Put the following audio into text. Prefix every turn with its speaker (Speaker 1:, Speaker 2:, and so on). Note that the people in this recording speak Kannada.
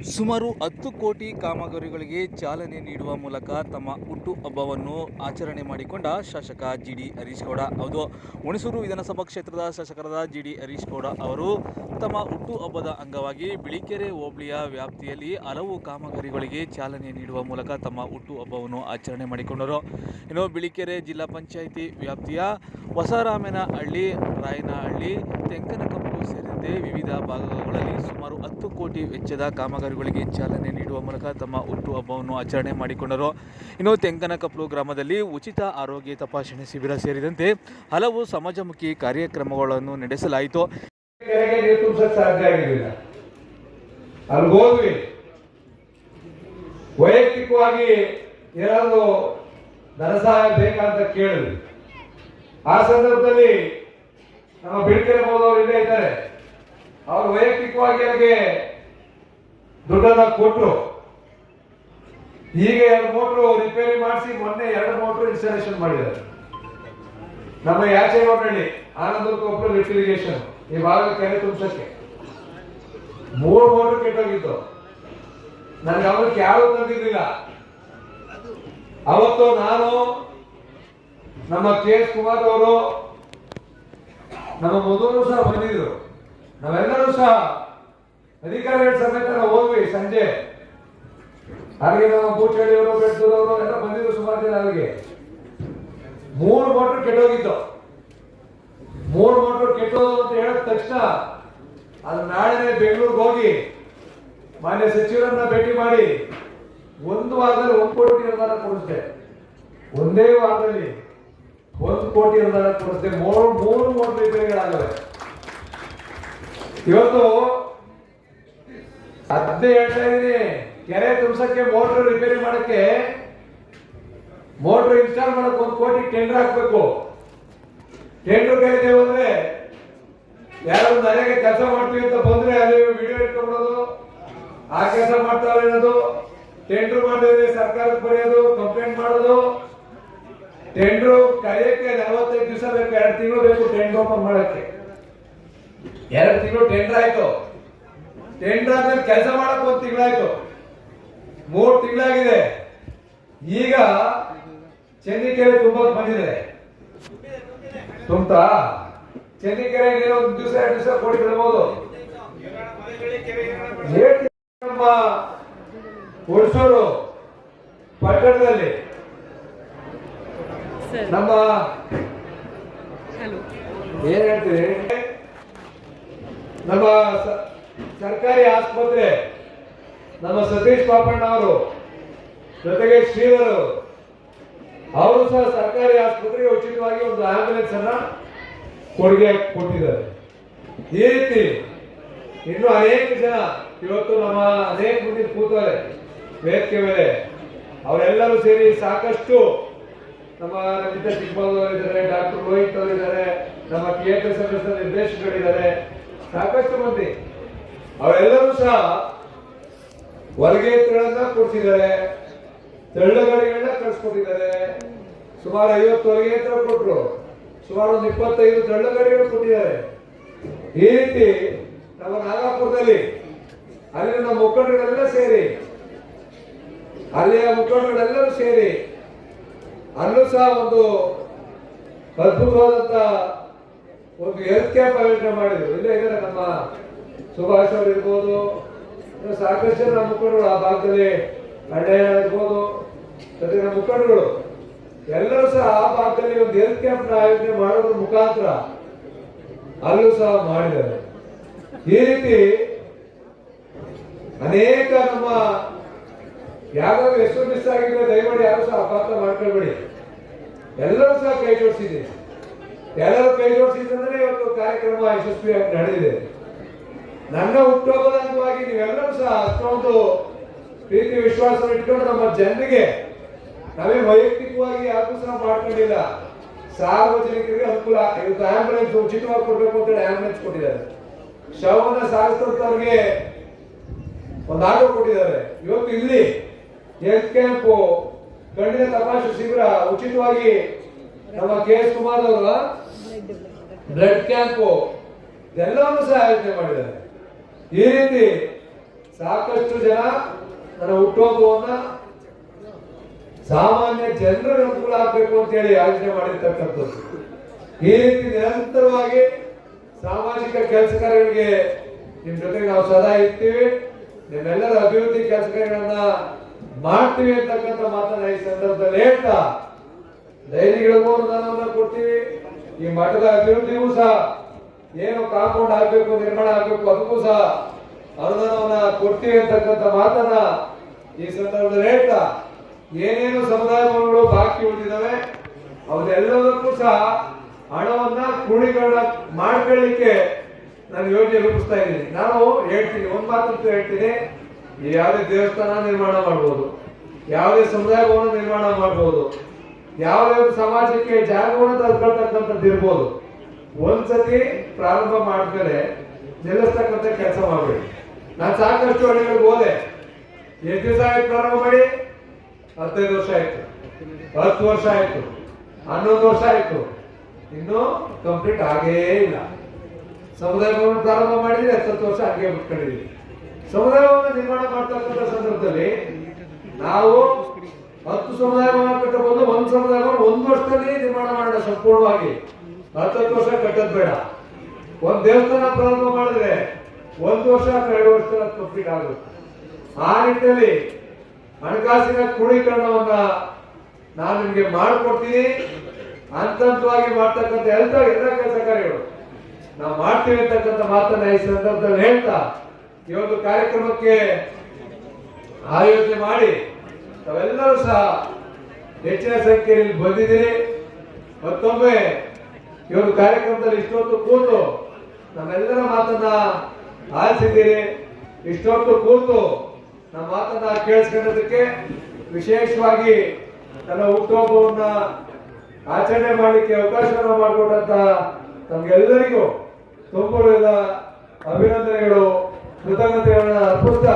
Speaker 1: ಸುಮಾರು ಹತ್ತು ಕೋಟಿ ಕಾಮಗಾರಿಗಳಿಗೆ ಚಾಲನೆ ನೀಡುವ ಮೂಲಕ ತಮ್ಮ ಹುಟ್ಟು ಹಬ್ಬವನ್ನು ಆಚರಣೆ ಮಾಡಿಕೊಂಡ ಶಾಸಕ ಜಿ ಡಿ ಹರೀಶ್ ಗೌಡ. ಹೌದು, ಹುಣಸೂರು ವಿಧಾನಸಭಾ ಕ್ಷೇತ್ರದ ಶಾಸಕರಾದ ಜಿ ಡಿ ಹರೀಶ್ ಗೌಡ ಅವರು ತಮ್ಮ ಹುಟ್ಟು ಹಬ್ಬದ ಅಂಗವಾಗಿ ಬಿಳಿಕೆರೆ ಹೋಬಳಿಯ ವ್ಯಾಪ್ತಿಯಲ್ಲಿ ಹಲವು ಕಾಮಗಾರಿಗಳಿಗೆ ಚಾಲನೆ ನೀಡುವ ಮೂಲಕ ತಮ್ಮ ಹುಟ್ಟು ಹಬ್ಬವನ್ನು ಆಚರಣೆ ಮಾಡಿಕೊಂಡರು. ಇನ್ನು ಬಿಳಿಕೆರೆ ಜಿಲ್ಲಾ ಪಂಚಾಯಿತಿ ವ್ಯಾಪ್ತಿಯ ಹೊಸರಾಮೇನಹಳ್ಳಿ, ರಾಯನಹಳ್ಳಿ ತೆಂಕನಕಪ್ಪು ಸೇರಿದಂತೆ ಭಾಗಗಳಲ್ಲಿ ಸುಮಾರು ಹತ್ತು ಕೋಟಿ ವೆಚ್ಚದ ಕಾಮಗಾರಿಗಳಿಗೆ ಚಾಲನೆ ನೀಡುವ ಮೂಲಕ ತಮ್ಮ ಹುಟ್ಟು ಹಬ್ಬವನ್ನು ಆಚರಣೆ ಮಾಡಿಕೊಂಡರು. ಇನ್ನು ತೆಂಕನಕಪ್ಲು ಗ್ರಾಮದಲ್ಲಿ ಉಚಿತ ಆರೋಗ್ಯ ತಪಾಸಣೆ ಶಿಬಿರ ಸೇರಿದಂತೆ ಹಲವು ಸಮಾಜಮುಖಿ ಕಾರ್ಯಕ್ರಮಗಳನ್ನು ನಡೆಸಲಾಯಿತು.
Speaker 2: ವೈಯಕ್ತಿಕವಾಗಿ ಏನಾದರೂ ಧನ ಸಹಾಯ ಬೇಕಂತ ಕೇಳಿದ್ವಿ. ಆ ಸಂದರ್ಭದಲ್ಲಿ ನಮ್ಮ ಬಿಳ್ಕೆರೆ ಹೋದವರು ಇಲ್ಲೇ ಇದ್ದಾರೆ. ಅವರು ವೈಯಕ್ತಿಕವಾಗಿ ಅವರಿಗೆ ದುಡ್ಡನ್ನ ಕೊಟ್ಟರು ಈಗ ಎರಡು ಮೋಟ್ರು ರಿಪೇರಿ ಮಾಡಿಸಿ ಮೊನ್ನೆ ಎರಡು ಮೋಟ್ರು ಇನ್ಸ್ಟಾಲೇಷನ್ ಮಾಡಿದ್ದಾರೆ. ನಮ್ಮ ಯಾಚೆ ನೋಡ್ರಿ ಆನಂದ ಕೊಪ್ಪಳ ಇರಿಗೇಷನ್ ಈ ಭಾಗ ಕೆರೆ ತುಂಬಿಸಕ್ಕೆ. ಮೂರು ಮೋಟ್ರು ಕೆಟ್ಟೋಗಿತ್ತು. ನನಗೆ ಅವ್ರಿಗೆ ಯಾರು ತಂದಿರ್ಲಿಲ್ಲ. ಅವತ್ತು ನಾನು ನಮ್ಮ ಕೆ ಎಸ್ ಕುಮಾರ್ ಅವರು ನಮ್ಮ ಮೊದಲು ಸಹ ಬಂದಿದ್ರು. ನಾವೆಲ್ಲರೂ ಸಹ ಅಧಿಕಾರಿಗಳ ಸಮೇತ ಹೋಗಿ ಸಂಜೆ. ಹಾಗೆ ನಾವು ಬೂಚಳಿಯವರು ಬೆಟ್ಟದವರು ಎಲ್ಲ ಬಂದಿದ್ರು ಸುಮಾರು ಜನ ಅಲ್ಲಿಗೆ. ಮೂರು ಮೋಟರ್ ಕೆಟ್ಟೋಗಿತ್ತು. ಮೂರು ಮೋಟರ್ ಕೆಟ್ಟೋದು ಅಂತ ಹೇಳಿದ ತಕ್ಷಣ ಅದು ನಾಳೆನೇ ಬೆಂಗಳೂರಿಗೆ ಹೋಗಿ ಮಾನ್ಯ ಸಚಿವರನ್ನ ಭೇಟಿ ಮಾಡಿ ಒಂದು ವಾರದಲ್ಲಿ ಒಂದು ಕೋಟಿ ಅನುದಾನ ಕೊಡಿಸಿದೆ. ಒಂದೇ ವಾರದಲ್ಲಿ ಒಂದು ಕೋಟಿ ಅನುದಾನ ಕೊಡಿಸಿದೆ. ಮೂರು ಮೂರು ಮೋಟರ್ ರಿಪೇರಿಗಳಾಗವೆ ಇವತ್ತು ಅದ್ದೇ ಹೇಳ್ತಾ ಇದೀನಿ ಕೆರೆ ತುಂಬಿಸಕ್ಕೆ ಮೋಟರ್ ರಿಪೇರಿ ಮಾಡಕ್ಕೆ ಮೋಟರ್ ಇನ್ಸ್ಟಾಲ್ ಮಾಡಕ್ಕೆ ಒಂದು ಕೋಟಿ ಟೆಂಡರ್ ಹಾಕ್ಬೇಕು. ಟೆಂಡರ್ ಕರಿತೇವೆ ಅಂದ್ರೆ ಯಾರು ಮನೆಗೆ ಕೆಲಸ ಮಾಡ್ತೀವಿ ಅಂತ ಬಂದ್ರೆ ಅಲ್ಲಿ ವಿಡಿಯೋ ಇಟ್ಕೊಂಡ್ಬಿಡೋದು ಆ ಕೆಲಸ ಮಾಡ್ತಾರೆ ಅನ್ನೋದು ಟೆಂಡರ್ ಮಾಡಿದ್ರೆ ಸರ್ಕಾರಕ್ಕೆ ಬರೆಯೋದು ಕಂಪ್ಲೇಂಟ್ ಮಾಡೋದು. ಟೆಂಡರ್ ಕರೆಯಕ್ಕೆ ನಲವತ್ತೈದು ದಿವಸ ಬೇಕು, ಎರಡು ತಿಂಗಳು ಬೇಕು ಟೆಂಡರ್ ಓಪನ್ ಮಾಡಕ್ಕೆ. ಎರಡು ತಿಂಗಳು ಟೆಂಡರ್ ಆಯ್ತು. ಟೆಂಡರ್ ಆದ್ಮೇಲೆ ಕೆಲಸ ಮಾಡಕ್ ಒಂದ್ ತಿಂಗಳಾಯ್ತು. ಮೂರ್ ತಿಂಗಳಾಗಿದೆ. ಈಗ ಚೆನ್ನಿಕೆರೆ ತುಂಬಾ ಬಂದಿದೆ. ತುಂಬಾ ಚೆನ್ನಿಕೆರೆ ಒಂದು ದಿವಸ ಎರಡು ದಿವಸ ಕೊಡಿ ಬಿಡ್ಬೋದು ನಮ್ಮ ಹುಣಸೂರು ಪಟ್ಟಣದಲ್ಲಿ ನಮ್ಮ ನಮ್ಮ ಸರ್ಕಾರಿ ಆಸ್ಪತ್ರೆ, ನಮ್ಮ ಸತೀಶ್ ಪಾಪಣ್ಣ ಅವರು ಜೊತೆಗೆ ಶ್ರೀವರು ಅವರು ಸಹ ಸರ್ಕಾರಿ ಆಸ್ಪತ್ರೆಗೆ ಉಚಿತವಾಗಿ ಒಂದು ಆಂಬ್ಯುಲೆನ್ಸ್ ಅನ್ನ ಕೊಡುಗೆ ಕೊಟ್ಟಿದ್ದಾರೆ. ಈ ರೀತಿ ಇನ್ನು ಅನೇಕ ಜನ ಇವತ್ತು ನಮ್ಮ ಅನೇಕ ಮಂದಿ ಕೂತಾರೆ ವೇದಿಕೆ ಮೇಲೆ. ಅವರೆಲ್ಲರೂ ಸೇರಿ ಸಾಕಷ್ಟು ನಮ್ಮ ರಜಿತ ಚಿಕ್ಕಬಳ್ಳೂರು ಇದ್ದಾರೆ ಡಾಕ್ಟರ್ ರೋಹಿತ್ ಅವರಿದ್ದಾರೆ, ನಮ್ಮ ಥಿಯೇಟರ್ ಸದಸ್ಯ ನಿರ್ದೇಶಕರಿದ್ದಾರೆ. ಸಾಕಷ್ಟು ಮಂದಿ. ಅವರೆಲ್ಲರೂ ಸಹ ವರ್ಗೇತ್ರಗಳನ್ನ ಕೊಡ್ಸಿದ್ದಾರೆ ತಳ್ಳುಗಾಡಿಗಳನ್ನ ಕಳಿಸ್ಕೊಟ್ಟಿದ್ದಾರೆ. ಸುಮಾರು ಐವತ್ತು ವರ್ಗೇತ್ರ ಕೊಟ್ರು. ಸುಮಾರು ಒಂದು ಇಪ್ಪತ್ತೈದು ತಳ್ಳುಗಾಡಿಗಳು ಕೊಟ್ಟಿದ್ದಾರೆ. ಈ ರೀತಿ ನಮ್ಮ ನಾಗಾಪುರದಲ್ಲಿ, ಅಲ್ಲಿನ ನಮ್ಮ ಮುಖಂಡಗಳೆಲ್ಲ ಸೇರಿ, ಅಲ್ಲಿಯ ಮುಖಂಡಗಳೆಲ್ಲರೂ ಸೇರಿ, ಅಲ್ಲೂ ಸಹ ಒಂದು ಅದ್ಭುತವಾದಂತ ಒಂದು ಹೆಲ್ತ್ ಕ್ಯಾಂಪ್ ಆಯೋಜನೆ ಮಾಡಿದ್ರು. ಇಲ್ಲೇ ಇದ್ದಾರೆ ನಮ್ಮ ಸುಭಾಷ್ ಅವರು ಇರ್ಬೋದು. ಸಾಕಷ್ಟು ಜನ ಮುಖಂಡರು ಆ ಭಾಗದಲ್ಲಿ ಅಣ್ಣಯ್ಯ ಇರ್ಬೋದು. ಜೊತೆಗೆ ನಮ್ಮ ಮುಖಂಡರುಗಳು. ಎಲ್ಲರೂ ಸಹ ಆ ಭಾಗದಲ್ಲಿ ಒಂದು ಹೆಲ್ತ್ ಕ್ಯಾಂಪ್ ಆಯೋಜನೆ ಮಾಡೋದ್ರ ಮುಖಾಂತರ ಅಲ್ಲೂ ಸಹ ಮಾಡಿದ್ದಾರೆ. ಈ ರೀತಿ ಅನೇಕ ನಮ್ಮ ಯಾವ್ದಾದ್ರು ಹೆಸರು ಮಿಸ್ ಆಗಿದ್ರೆ ದಯಮಾಡಿ ಯಾರು ಸಹ ಅಪಾರ್ಥ ಮಾಡ್ಕೊಳ್ಬೇಡಿ. ಎಲ್ಲರೂ ಸಹ ಕೈ ಜೋಡಿಸಿದೆ ಎಲ್ಲರೂ ಕೈ ಜೋಡಿಸಿದ್ರೆ ಇವತ್ತು ಕಾರ್ಯಕ್ರಮ ಯಶಸ್ವಿಯಾಗಿ ನಡೆದಿದೆ. ನನ್ನ ಹುಟ್ಟುಹಬ್ಬದ ಅಂಗವಾಗಿ ನೀವೆಲ್ಲರೂ ಸಹ ಅಷ್ಟೊಂದು ಪ್ರೀತಿ ವಿಶ್ವಾಸ ಇಟ್ಕೊಂಡು ನಮ್ಮ ಜನರಿಗೆ ನಾವೇ ವೈಯಕ್ತಿಕವಾಗಿ ಯಾರಿಗೂ ಸಹ ಮಾಡ್ಕೊಂಡಿಲ್ಲ. ಸಾರ್ವಜನಿಕರಿಗೆ ಅನುಕೂಲ ಇವತ್ತು ಆಂಬುಲೆನ್ಸ್ ಉಚಿತವಾಗಿ ಕೊಡ್ಬೇಕು ಅಂತೇಳಿ ಆಂಬುಲೆನ್ಸ್ ಕೊಟ್ಟಿದ್ದಾರೆ. ಶವವನ್ನ ಸಾಗಿಸ್ತವ್ರಿಗೆ ಒಂದು ಆಟೋ ಕೊಟ್ಟಿದ್ದಾರೆ. ಇವತ್ತು ಇಲ್ಲಿ ಹೆಲ್ತ್ ಕ್ಯಾಂಪ್ ಕಣ್ಣಿನ ತಪಾಸಣೆ ಶಿಬಿರ ಉಚಿತವಾಗಿ ನಮ್ಮ ಕೆ ಎಸ್ ಕುಮಾರ್ ಅವರು ಬ್ಲಡ್ ಕ್ಯಾಂಪು ಎಲ್ಲವನ್ನೂ ಸಹ ಆಯೋಜನೆ ಮಾಡಿದ್ದಾರೆ. ಈ ರೀತಿ ಸಾಕಷ್ಟು ಜನ ನನ್ನ ಹುಟ್ಟುಹಬ್ಬವನ್ನ ಸಾಮಾನ್ಯ ಜನರ ಅನುಕೂಲ ಆಗ್ಬೇಕು ಅಂತ ಹೇಳಿ ಆಯೋಜನೆ ಮಾಡಿರ್ತಕ್ಕಂಥದ್ದು. ಈ ರೀತಿ ನಿರಂತರವಾಗಿ ಸಾಮಾಜಿಕ ಕೆಲಸ ಕಾರ್ಯಗಳಿಗೆ ನಿಮ್ ಜೊತೆಗೆ ನಾವು ಸದಾ ಇರ್ತೀವಿ. ನಿಮ್ಮೆಲ್ಲರ ಅಭಿವೃದ್ಧಿ ಕೆಲಸ ಕಾರ್ಯಗಳನ್ನ ಮಾಡ್ತೀವಿ ಅಂತಕ್ಕಂಥ ಮಾತನ್ನ ಈ ಸಂದರ್ಭದಲ್ಲಿ ಹೇಳ್ತಾ ಡೈರಿಗಳಿಗೂ ಅನುದಾನವನ್ನ ಕೊಡ್ತೀವಿ. ಈ ಮಠದ ಅಭಿವೃದ್ಧಿಗೂ ಸಹ ಏನು ಕಾಂಪೌಂಡ್ ನಿರ್ಮಾಣ ಆಗಬೇಕು ಅದಕ್ಕೂ ಸಹ ಅನುದಾನವನ್ನ ಕೊಡ್ತೀವಿ ಅಂತಕ್ಕಂಥ ಮಾತನ್ನ ಈ ಸಂದರ್ಭದಲ್ಲಿ ಹೇಳ್ತಾ, ಏನೇನು ಸಮುದಾಯ ಭವನಗಳು ಬಾಕಿ ಉಳಿದಿದ್ದಾವೆ, ಅವರೆಲ್ಲದಕ್ಕೂ ಸಹ ಹಣವನ್ನ ಕ್ರೋಢೀಕರಣ ಮಾಡ್ಕೊಳ್ಳಿಕ್ಕೆ ನಾನು ಯೋಜನೆ ರೂಪಿಸ್ತಾ ಇದ್ದೀನಿ. ನಾನು ಹೇಳ್ತೀನಿ, ಒಂದ್ ಮಾತಂತೂ ಹೇಳ್ತೀನಿ ಯಾವುದೇ ದೇವಸ್ಥಾನ ನಿರ್ಮಾಣ ಮಾಡ್ಬೋದು, ಯಾವುದೇ ಸಮುದಾಯ ಭವನ ನಿರ್ಮಾಣ ಮಾಡ್ಬೋದು ಯಾವುದೇ ಯಾವ ಸಮಾಜಕ್ಕೆ ಜಾಗವನ್ನು ತರ್ಕೊಳ್ತಕ್ಕಂಥದ್ದು ಇರ್ಬೋದು. ಒಂದ್ಸತಿ ಪ್ರಾರಂಭ ಮಾಡಿದ್ಮೇಲೆ ನಿಲ್ಲಿಸ್ತಕ್ಕಂಥ ಕೆಲಸ ಮಾಡಬೇಡಿ. ನಾನು ಸಾಕಷ್ಟು ಹಳ್ಳಿಗಳಿಗೆ ಹೋದೆ. ಎಷ್ಟು ದಿವಸ ಆಯ್ತು ಪ್ರಾರಂಭ ಮಾಡಿ, ಹದಿನೈದು ವರ್ಷ ಆಯ್ತು. ಹತ್ತು ವರ್ಷ ಆಯ್ತು. ಹನ್ನೊಂದು ವರ್ಷ ಆಯ್ತು. ಇನ್ನು ಕಂಪ್ಲೀಟ್ ಆಗೇ ಇಲ್ಲ. ಸಮುದಾಯ ಭವನ ಪ್ರಾರಂಭ ಮಾಡಿದ್ರೆ ಹತ್ತು ವರ್ಷ ಹಾಗೆ ಬಿಟ್ಕೊಂಡಿದ್ವಿ ಸಮುದಾಯ ಭವನ ನಿರ್ಮಾಣ ಮಾಡ್ತಕ್ಕಂಥ ಸಂದರ್ಭದಲ್ಲಿ ನಾವು ಹತ್ತು ಸಮುದಾಯ ಭವನ ಕಟ್ಟಬಹುದು ಒಂದು ಸಮುದಾಯ ಭವನ ಒಂದು ವರ್ಷದಲ್ಲಿ ನಿರ್ಮಾಣ ಮಾಡೋಣ ಸಂಪೂರ್ಣವಾಗಿ. ಹತ್ತತ್ತು ವರ್ಷ ಕಟ್ಟದ್ ಬೇಡ. ಒಂದು ದೇವಸ್ಥಾನ ಪ್ರಾರಂಭ ಮಾಡಿದ್ರೆ ಒಂದು ವರ್ಷ ಎರಡು ವರ್ಷ ಕಂಪ್ಲೀಟ್ ಆಗುತ್ತೆ. ಆ ನಿಟ್ಟಿನಲ್ಲಿ ಹಣಕಾಸಿನ ಕ್ರೋಢೀಕರಣವನ್ನ ನಾನು ನಿಮಗೆ ಮಾಡಿಕೊಡ್ತೀನಿ. ಹಂತ ಹಂತವಾಗಿ ಮಾಡ್ತಕ್ಕಂಥ ಎಲ್ಲ ಎಲ್ಲ ಕೆಲಸ ಕಾರ್ಯಗಳು. ನಾವು ಮಾಡ್ತೀವಿ ಅಂತಕ್ಕಂಥ ಮಾತನ್ನ ಈ ಸಂದರ್ಭದಲ್ಲಿ ಹೇಳ್ತಾ, ಈ ಒಂದು ಕಾರ್ಯಕ್ರಮಕ್ಕೆ ಆಯೋಜನೆ ಮಾಡಿ ಸಹ ಹೆಚ್ಚಿನ ಸಂಖ್ಯೆಯಲ್ಲಿ ಬಂದಿದ್ದೀರಿ ಮತ್ತೊಮ್ಮೆ ಈ ಒಂದು ಕಾರ್ಯಕ್ರಮದಲ್ಲಿ ಇಷ್ಟೊತ್ತು ಕೂತು ನಮ್ಮೆಲ್ಲರ ಮಾತನ್ನ ಆಲಿಸಿದ್ದೀರಿ. ಇಷ್ಟೊತ್ತು ಕೂತು ನಮ್ಮ ಮಾತನ್ನ ಕೇಳಿಸ್ಕೊಂಡದಕ್ಕೆ ವಿಶೇಷವಾಗಿ ನನ್ನ ಹುಟ್ಟುಹಬ್ಬವನ್ನ ಆಚರಣೆ ಮಾಡಲಿಕ್ಕೆ ಅವಕಾಶವನ್ನು ಮಾಡಿಕೊಟ್ಟಂತ ನಮ್ಗೆಲ್ಲರಿಗೂ ತುಂಬ ಅಭಿನಂದನೆಗಳು, ಕೃತಜ್ಞತೆಗಳನ್ನ ಅರ್ಪಿಸ್ತಾ